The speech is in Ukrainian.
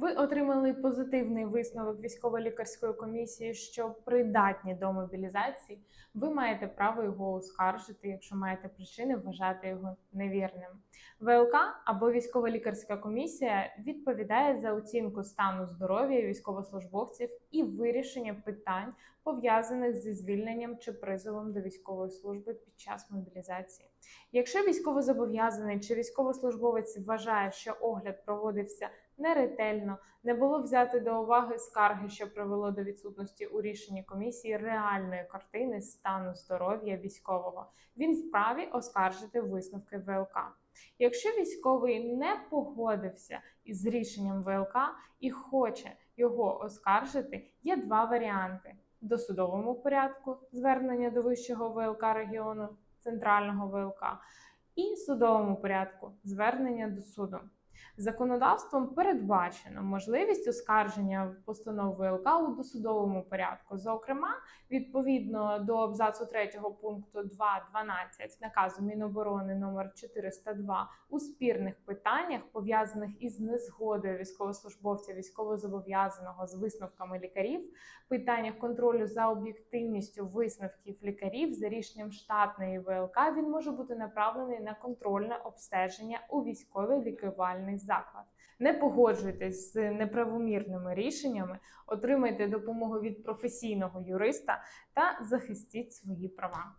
Ви отримали позитивний висновок військово-лікарської комісії, що придатні до мобілізації. Ви маєте право його оскаржити, якщо маєте причини вважати його невірним. ВЛК або військово-лікарська комісія відповідає за оцінку стану здоров'я військовослужбовців і вирішення питань, пов'язаних зі звільненням чи призовом до військової служби під час мобілізації. Якщо військовозобов'язаний чи військовослужбовець вважає, що огляд проводився неретельно, не було взяти до уваги скарги, що привело до відсутності у рішенні комісії реальної картини стану здоров'я військового, він вправі оскаржити висновки ВЛК. Якщо військовий не погодився із рішенням ВЛК і хоче його оскаржити, є два варіанти: досудовому порядку звернення до вищого ВЛК регіону, центрального ВЛК, і судовому порядку звернення до суду. Законодавством передбачено можливість оскарження постанов ВЛК у досудовому порядку. Зокрема, відповідно до абзацу 3 пункту 2.12 наказу Міноборони номер 402 у спірних питаннях, пов'язаних із незгодою військовослужбовця військовозобов'язаного з висновками лікарів, питаннях контролю за об'єктивністю висновків лікарів за рішенням штатної ВЛК, він може бути направлений на контрольне обстеження у військовий лікувальний заклад. Не погоджуйтесь з неправомірними рішеннями, отримайте допомогу від професійного юриста та захистіть свої права.